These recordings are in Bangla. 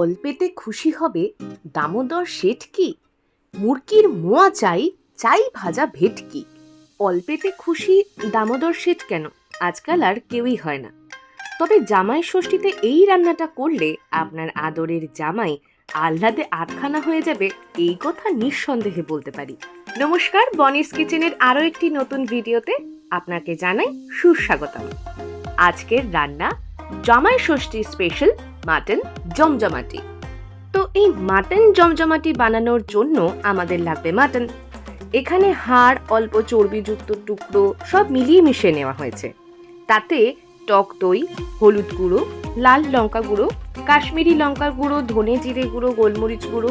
অল্পেতে খুশি হবে দামোদর শেঠ কি? মুরগির মোয়া চাই চাই ভাজা ভেটকি। অল্পেতে খুশি দামোদর শেঠ কেন? আজকাল আর কেউই হয় না। তবে জামাই ষষ্ঠীতে এই রান্নাটা করলে আপনার আদরের জামাই আহ্লাদে আটখানা হয়ে যাবে, এই কথা নিঃসন্দেহে বলতে পারি। নমস্কার, বনিস কিচেনের আরও একটি নতুন ভিডিওতে আপনাকে জানাই সুস্বাগতম। আজকের রান্না জামাই ষষ্ঠী স্পেশাল মাটন জমজমাটি। তো এই মাটন জমজমাটি বানানোর জন্য আমাদের লাগবে মাটন। এখানে হাড়, অল্প চর্বিযুক্ত টুকরো সব মিলিয়ে মিশিয়ে নেওয়া হয়েছে। তাতে টক দই, হলুদ গুঁড়ো, লাল লঙ্কা গুঁড়ো, কাশ্মীরি লঙ্কা গুঁড়ো, ধনে জিরে গুঁড়ো, গোলমরিচ গুঁড়ো,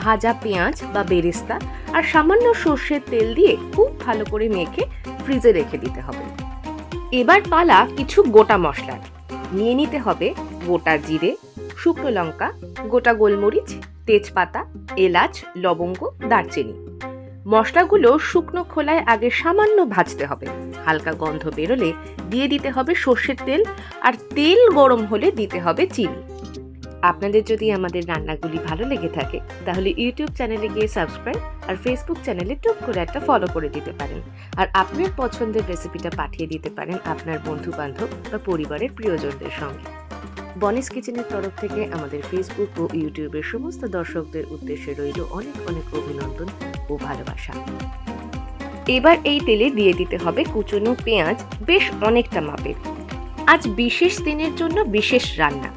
ভাজা পেঁয়াজ বা বেরেস্তা আর সামান্য সর্ষের তেল দিয়ে খুব ভালো করে মেখে ফ্রিজে রেখে দিতে হবে। এবার পালা কিছু গোটা মশলার নিয়ে নিতে হবে গোটা জিরে, শুকনো লঙ্কা, গোটা গোলমরিচ, তেজপাতা, এলাচ, লবঙ্গ, দারচিনি। মশলাগুলো শুকনো খোলায় আগে সামান্য ভাজতে হবে। হালকা গন্ধ বেরোলে দিয়ে দিতে হবে সর্ষের তেল আর তেল গরম হলে দিতে হবে চিনি। আপনাদের যদি আমাদের রান্নাগুলি ভালো লেগে থাকে, তাহলে ইউটিউব চ্যানেলে গিয়ে সাবস্ক্রাইব আর ফেসবুক চ্যানেলে টুক করে একটা ফলো করে দিতে পারেন। আর আপনার পছন্দের রেসিপিটা পাঠিয়ে দিতে পারেন আপনার বন্ধু বান্ধব বা পরিবারের প্রিয়জনদের সঙ্গে। বনিস কিচেনের তরফ থেকে আমাদের ফেসবুক ও ইউটিউবের সমস্ত দর্শকদের উদ্দেশ্যে রইল অনেক অনেক অভিনন্দন ও ভালোবাসা। এবার এই তেলে দিয়ে দিতে হবে কুচনো পেঁয়াজ, বেশ অনেকটা মাপের। আজ বিশেষ দিনের জন্য বিশেষ রান্না।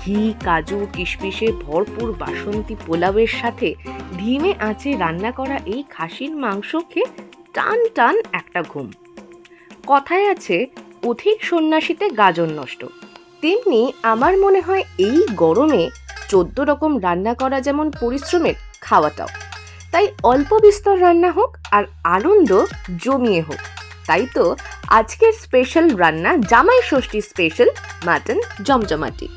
ঘি, কাজু, কিশমিশে ভরপুর বাসন্তী পোলাওয়ের সাথে ধিমে আঁচে রান্না করা এই খাসির মাংস খেয়ে টান টান একটা ঘুম। কথায় আছে, অধিক সন্ন্যাসীতে গাজন নষ্ট। তেমনি আমার মনে হয় এই গরমে চোদ্দ রকম রান্না করা যেমন পরিশ্রমের খাওয়াটাও। তাই অল্প বিস্তর রান্না হোক আর আনন্দ জমিয়ে হোক। তাই তো আজকের স্পেশাল রান্না জামাই ষষ্ঠী স্পেশাল মাটন জমজমাটি।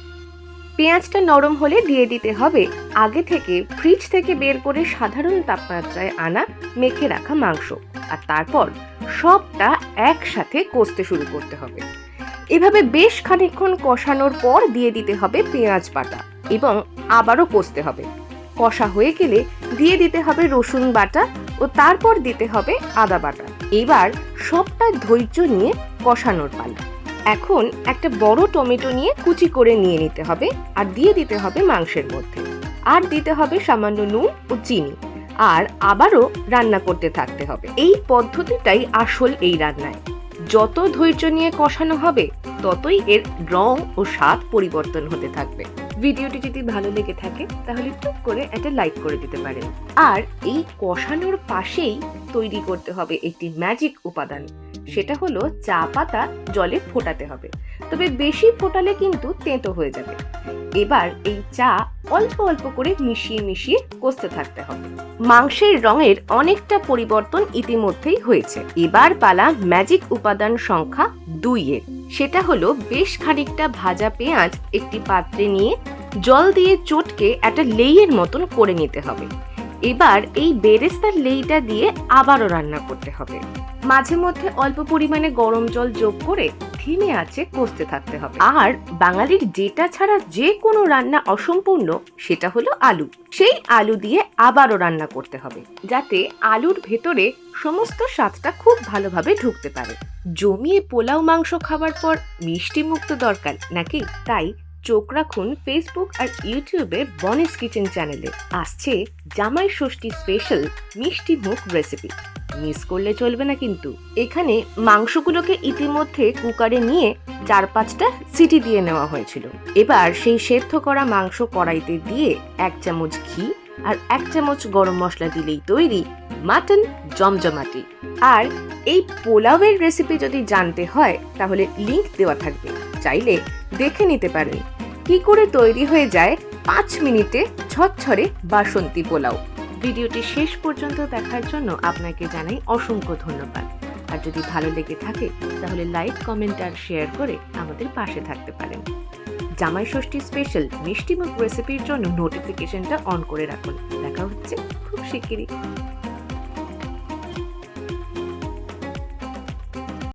পেঁয়াজটা নরম হলে দিয়ে দিতে হবে আগে থেকে ফ্রিজ থেকে বের করে সাধারণ তাপমাত্রায় আনা মেখে রাখা মাংস। আর তারপর সবটা একসাথে কষতে শুরু করতে হবে। এভাবে বেশ খানিকক্ষণ কষানোর পর দিয়ে দিতে হবে পেঁয়াজ বাটা এবং আবারও কষতে হবে। কষা হয়ে গেলে দিয়ে দিতে হবে রসুন বাটা ও তারপর দিতে হবে আদা বাটা। এবার সবটা ধৈর্য নিয়ে কষানোর পালা। এখন একটা বড় টমেটো নিয়ে কুচি করে নিয়ে নিতে হবে আর দিয়ে দিতে হবে মাংসের মধ্যে। আর দিতে হবে সামান্য নুন ও চিনি। আর আবারও রান্না করতে থাকতে হবে। এই পদ্ধতিটাই আসল এই রান্নায়। যত ধৈর্য নিয়ে কষানো হবে, ততই এর রং ও স্বাদ পরিবর্তন হতে থাকবে। ভিডিওটি যদি ভালো লেগে থাকে, তাহলে টুক করে একটা লাইক করে দিতে পারেন। আর এই কষানোর পাশেই তৈরি করতে হবে একটি ম্যাজিক উপাদান। সেটা হলো চা পাতা জলে ফোটাতে হবে। তবে বেশি ফোটালে কিন্তু তেঁতো হয়ে যাবে। এবার এই চা অল্প অল্প করে মিশিয়ে মিশিয়ে কষতে থাকতে হবে। মাংসের রঙের অনেকটা পরিবর্তন ইতিমধ্যেই হয়েছে। এবার পালা ম্যাজিক উপাদান সংখ্যা দুই এর। সেটা হলো বেশ খানিকটা ভাজা পেঁয়াজ একটি পাত্রে নিয়ে জল দিয়ে চটকে একটা লেইয়ের মতন করে নিতে হবে। এবার এই বেরেস্তার লেইটা দিয়ে আবারও রান্না করতে হবে। মাঝে মধ্যে অল্প পরিমাণে গরম জল যোগ করে ধিমে আছে কষতে থাকতে হবে। আর বাঙালির যেটা ছাড়া যে কোনো রান্না অসম্পূর্ণ, সেটা হলো আলু। সেই আলু দিয়ে আবারও রান্না করতে হবে, যাতে আলুর ভেতরে সমস্ত স্বাদটা খুব ভালোভাবে ঢুকতে পারে। জমিয়ে পোলাও মাংস খাবার পর মিষ্টি মুক্ত দরকার, নাকি? তাই চোখ রাখুন ফেসবুক আর ইউটিউবে বনেস কিচেন চ্যানেলে আসছে জামাই ষষ্ঠী স্পেশাল মিষ্টি মুখ রেসিপি মিস করলে চলবে না কিন্তু। এখানে মাংসগুলোকে ইতিমধ্যে কুকারে নিয়ে চার পাঁচটা সিটি দিয়ে নেওয়া হয়েছিল। এবার সেই সেদ্ধ করা মাংস কড়াইতে দিয়ে এক চামচ ঘি আর এক চামচ গরম মশলা দিলেই তৈরি মাটন জমজমাটি। আর এই পোলাওয়ের রেসিপি যদি জানতে হয়, তাহলে লিংক দেওয়া থাকবে। চাইলে দেখে নিতে পারেন। কি করে তৈরি হয়ে যায় পাঁচ মিনিটে ঝরঝরে বাসন্তী পোলাও। ভিডিওটি শেষ পর্যন্ত দেখার জন্য আপনাকে জানাই অসংখ্য ধন্যবাদ। আর যদি ভালো লেগে থাকে, তাহলে লাইক কমেন্ট আর শেয়ার করে আমাদের পাশে থাকতে পারেন। জামাই ষষ্ঠী স্পেশাল মিষ্টিমুখ রেসিপির জন্য নোটিফিকেশনটা অন করে রাখুন। দেখা হচ্ছে খুব শিগগিরই।